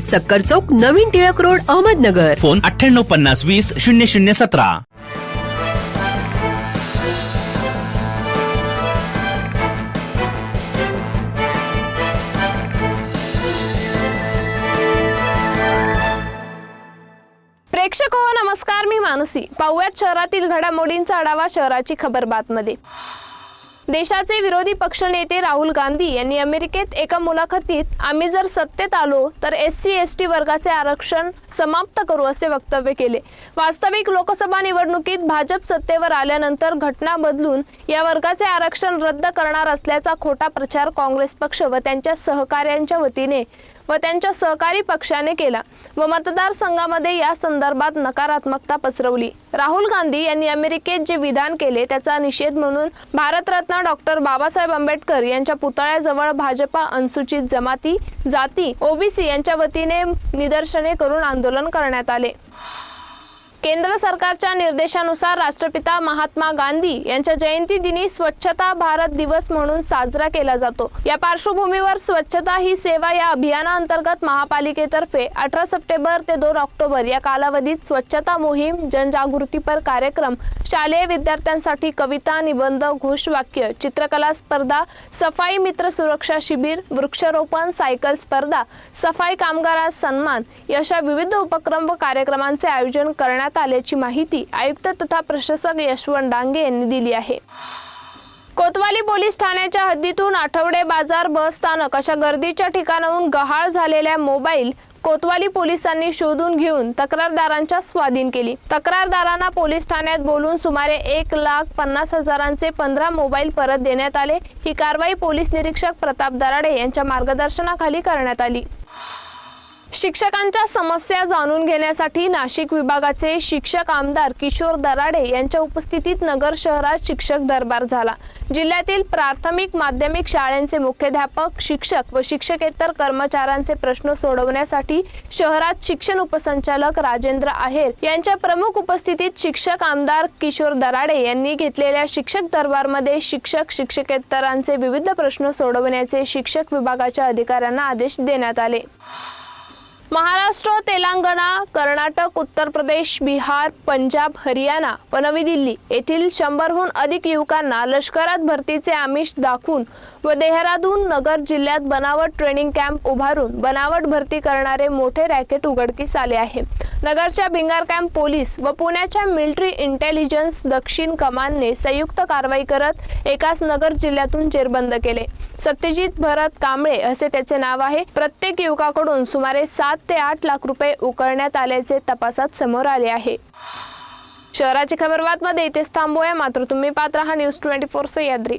सक्कर चौक नवीन Tilak road Ahmednagar. Phone अठ्ठ्याण्णव पन्नास वीस शून्य शून्य सतरा. प्रेक्षक हो नमस्कार मी मानसी. पाहुयात शहरातील घडामोडींचा आढावा शहराची खबर बातमध्ये. देशाचे विरोधी पक्षनेते राहुल गांधी यांनी अमेरिकेत एका मुलाखतीत आम्ही जर सत्तेत आलो तर एस सी एस टी वर्गाचे आरक्षण समाप्त करू असे वक्तव्य केले. वास्तविक लोकसभा निवडणुकीत भाजप सत्तेवर आल्यानंतर घटना बदलून या वर्गाचे आरक्षण रद्द करणार असल्याचा खोटा प्रचार काँग्रेस पक्ष व त्यांच्या सहकार्यांच्या वतीने व त्यांच्या सहकारी पक्षाने केला. व मतदारसंघामध्ये या संदर्भात नकारात्मकता पसरवली. राहुल गांधी यांनी अमेरिकेत जे विधान केले त्याचा निषेध म्हणून भारतरत्न डॉक्टर बाबासाहेब आंबेडकर यांच्या पुतळ्याजवळ भाजपा अनुसूचित जमाती जाती ओबीसी यांच्या वतीने निदर्शने करून आंदोलन करण्यात आले. केंद्र सरकारच्या निर्देशानुसार राष्ट्रपिता महात्मा गांधी यांच्या जयंती दिनी स्वच्छता भारत दिवस म्हणून साजरा केला जातो. या पार्श्वभूमीवर स्वच्छता ही सेवा या अभियानाअंतर्गत महापालिकेतर्फे अठरा सप्टेंबर ते दोन ऑक्टोबर या कालावधीत स्वच्छता मोहीम जनजागृतीपर कार्यक्रम शालेय विद्यार्थ्यांसाठी कविता निबंध घोषवाक्य चित्रकला स्पर्धा सफाई मित्र सुरक्षा शिबिर वृक्षारोपण सायकल स्पर्धा सफाई कामगारास सन्मान अशा विविध उपक्रम व कार्यक्रमांचे आयोजन करण्यात करण्यात आल्याची माहिती आयुक्त तथा प्रशासक यशवंत डांगे यांनी दिली आहे. कोतवाली पोलीस ठाण्याच्या हद्दीतून आठवडे बाजार बस स्थानक अशा गर्दीच्या ठिकाणाहून गहाळ झालेल्या मोबाईल कोतवाली पोलिसांनी शोधून घेऊन तक्रारदारांच्या स्वाधीन केली. तक्रारदारांना पोलीस ठाण्यात बोलून सुमारे एक लाख पन्नास हजारांचे पंधरा मोबाईल परत देण्यात आले. ही कारवाई पोलीस निरीक्षक प्रताप दराडे यांच्या मार्गदर्शनाखाली करण्यात आली. शिक्षकांच्या समस्या जाणून घेण्यासाठी नाशिक विभागाचे शिक्षक आमदार किशोर दराडे यांच्या उपस्थितीत नगर शहरात शिक्षक दरबार झाला. जिल्ह्यातील प्राथमिक माध्यमिक शाळांचे मुख्याध्यापक शिक्षक व शिक्षकेतर कर्मचाऱ्यांचे प्रश्न सोडवण्यासाठी शहरात शिक्षण उपसंचालक राजेंद्र आहेर यांच्या प्रमुख उपस्थितीत शिक्षक आमदार किशोर दराडे यांनी घेतलेल्या शिक्षक दरबारमध्ये शिक्षक शिक्षकेतरांचे विविध प्रश्न सोडवण्याचे शिक्षक विभागाच्या अधिकाऱ्यांना आदेश देण्यात आले. महाराष्ट्र तेलंगणा कर्नाटक उत्तर प्रदेश बिहार पंजाब हरियाणा व नवी दिल्ली येथील शंभरहून अधिक युवकांना लष्करात भरतीचे आमिष दाखवून व देहरादून नगर जिल्ह्यात बनावट ट्रेनिंग कॅम्प उभारून बनावट भरती करणारे मोठे रॅकेट उघडकीस आले आहे. नगरच्या भिंगार कॅम्प पोलीस व पुण्याच्या मिलिटरी इंटेलिजन्स दक्षिण कमानने संयुक्त कारवाई करत एकाच नगर जिल्ह्यातून जेरबंद केले. सत्यजित भरत कांबळे असे त्याचे नाव आहे. प्रत्येक युवकाकडून सुमारे सात ते आठ लाख रुपये उकळण्यात आल्याचे तपासात समोर आले आहे. शहराची खबर बातमध्ये इथेच थांबूया. मात्र तुम्ही पात्र हा न्यूज ट्वेंटी फोर सह्याद्री